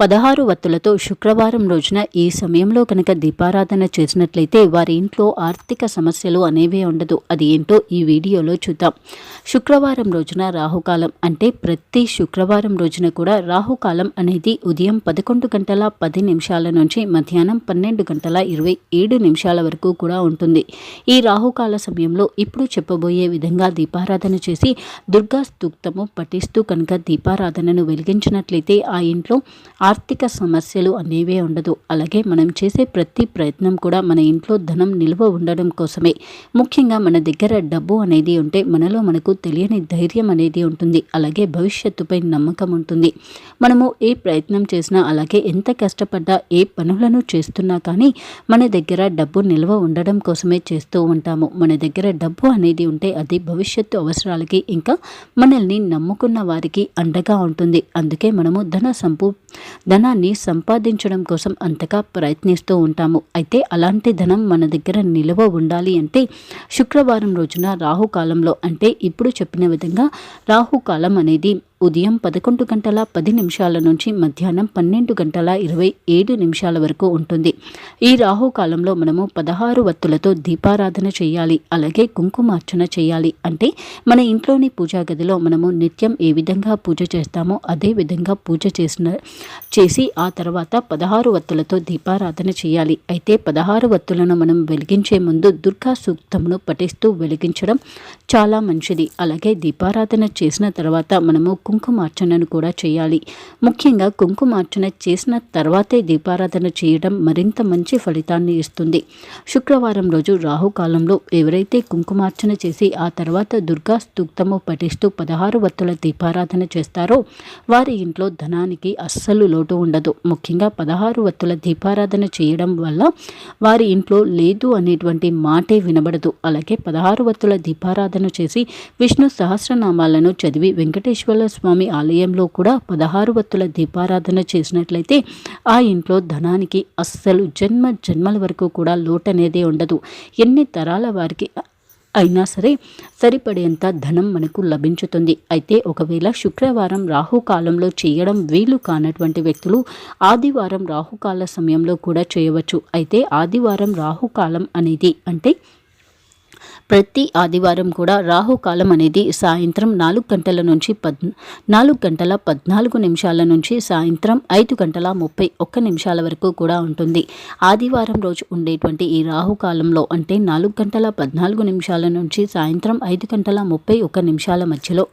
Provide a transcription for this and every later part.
పదహారు వత్తులతో శుక్రవారం రోజున ఈ సమయంలో కనుక దీపారాధన చేసినట్లయితే వారి ఇంట్లో ఆర్థిక సమస్యలు అనేవే ఉండదు. అది ఏంటో ఈ వీడియోలో చూద్దాం. శుక్రవారం రోజున రాహుకాలం అంటే ప్రతి శుక్రవారం రోజున కూడా రాహుకాలం అనేది ఉదయం పదకొండు గంటల పది నిమిషాల నుంచి మధ్యాహ్నం పన్నెండు గంటల ఇరవై ఏడు నిమిషాల వరకు కూడా ఉంటుంది. ఈ రాహుకాల సమయంలో ఇప్పుడు చెప్పబోయే విధంగా దీపారాధన చేసి దుర్గా స్తూక్తము పఠిస్తూ కనుక దీపారాధనను వెలిగించినట్లయితే ఆ ఇంట్లో ఆర్థిక సమస్యలు అనేవే ఉండదు. అలాగే మనం చేసే ప్రతి ప్రయత్నం కూడా మన ఇంట్లో ధనం నిల్వ ఉండడం కోసమే. ముఖ్యంగా మన దగ్గర డబ్బు అనేది ఉంటే మనలో మనకు తెలియని ధైర్యం అనేది ఉంటుంది. అలాగే భవిష్యత్తుపై నమ్మకం ఉంటుంది. మనము ఏ ప్రయత్నం చేసినా అలాగే ఎంత కష్టపడ్డా ఏ పనులను చేస్తున్నా కానీ మన దగ్గర డబ్బు నిల్వ ఉండడం కోసమే చేస్తూ ఉంటాము. మన దగ్గర డబ్బు అనేది ఉంటే అది భవిష్యత్తు అవసరాలకి ఇంకా మనల్ని నమ్ముకున్న వారికి అండగా ఉంటుంది. అందుకే మనము ధన సంపూ ధనాన్ని సంపాదించడం కోసం అంతగా ప్రయత్నిస్తూ ఉంటాము. అయితే అలాంటి ధనం మన దగ్గర నిల్వ ఉండాలి అంటే శుక్రవారం రోజున రాహుకాలంలో. అంటే ఇప్పుడు చెప్పిన విధంగా రాహుకాలం అనేది ఉదయం పదకొండు గంటల పది నిమిషాల నుంచి మధ్యాహ్నం పన్నెండు గంటల ఇరవై ఏడు నిమిషాల వరకు ఉంటుంది. ఈ రాహుకాలంలో మనము పదహారు వత్తులతో దీపారాధన చేయాలి అలాగే కుంకుమార్చన చేయాలి. అంటే మన ఇంట్లోని పూజా గదిలో మనము నిత్యం ఏ విధంగా పూజ చేస్తామో అదే విధంగా పూజ చేసిన చేసి ఆ తర్వాత పదహారు వత్తులతో దీపారాధన చేయాలి. అయితే పదహారు వత్తులను మనం వెలిగించే ముందు దుర్గా సూక్తమును పఠిస్తూ వెలిగించడం చాలా మంచిది. అలాగే దీపారాధన చేసిన తర్వాత మనము కుంకుమార్చనను కూడా చేయాలి. ముఖ్యంగా కుంకుమార్చన చేసిన తర్వాతే దీపారాధన చేయడం మరింత మంచి ఫలితాన్ని ఇస్తుంది. శుక్రవారం రోజు రాహుకాలంలో ఎవరైతే కుంకుమార్చన చేసి ఆ తర్వాత దుర్గా స్తూక్తము పఠిస్తూ పదహారు వత్తుల దీపారాధన చేస్తారో వారి ఇంట్లో ధనానికి అస్సలు లోటు ఉండదు. ముఖ్యంగా పదహారు వత్తుల దీపారాధన చేయడం వల్ల వారి ఇంట్లో లేదు అనేటువంటి మాటే వినబడదు. అలాగే పదహారు వత్తుల దీపారాధన చేసి విష్ణు సహస్రనామాలను చదివి వెంకటేశ్వర స్వామి ఆలయంలో కూడా పదహారు వత్తుల దీపారాధన చేసినట్లయితే ఆ ఇంట్లో ధనానికి అస్సలు జన్మ జన్మల వరకు కూడా లోటనేదే ఉండదు. ఎన్ని తరాల వారికి అయినా సరే సరిపడేంత ధనం మనకు లభించుతుంది. అయితే ఒకవేళ శుక్రవారం రాహుకాలంలో చేయడం వీలు కానటువంటి వ్యక్తులు ఆదివారం రాహుకాల సమయంలో కూడా చేయవచ్చు. అయితే ఆదివారం రాహుకాలం అనేది అంటే ప్రతి ఆదివారం కూడా రాహుకాలం అనేది సాయంత్రం నాలుగు గంటల నుంచి పద్ నాలుగు గంటల పద్నాలుగు నిమిషాల నుంచి సాయంత్రం ఐదు గంటల ముప్పై ఒక్క నిమిషాల వరకు కూడా ఉంటుంది. ఆదివారం రోజు ఉండేటువంటి ఈ రాహుకాలంలో అంటే నాలుగు గంటల పద్నాలుగు నిమిషాల నుంచి సాయంత్రం ఐదు గంటల ముప్పై ఒక్క నిమిషాల మధ్యలో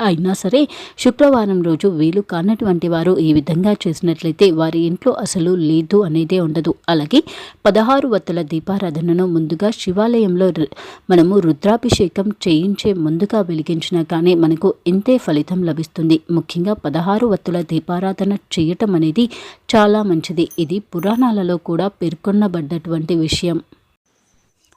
అయినా సరే శుక్రవారం రోజు వీలు కానటువంటి వారు ఈ విధంగా చేసినట్లయితే వారి ఇంట్లో అసలు లేదు అనేదే ఉండదు. అలాగే పదహారు వత్తుల దీపారాధనను ముందుగా శివాలయంలో మనము రుద్రాభిషేకం చేయించే ముందుగా వెలిగించినా కానీ మనకు ఇంతే ఫలితం లభిస్తుంది. ముఖ్యంగా పదహారు వత్తుల దీపారాధన చేయటం అనేది చాలా మంచిది. ఇది పురాణాలలో కూడా పేర్కొనబడ్డటువంటి విషయం.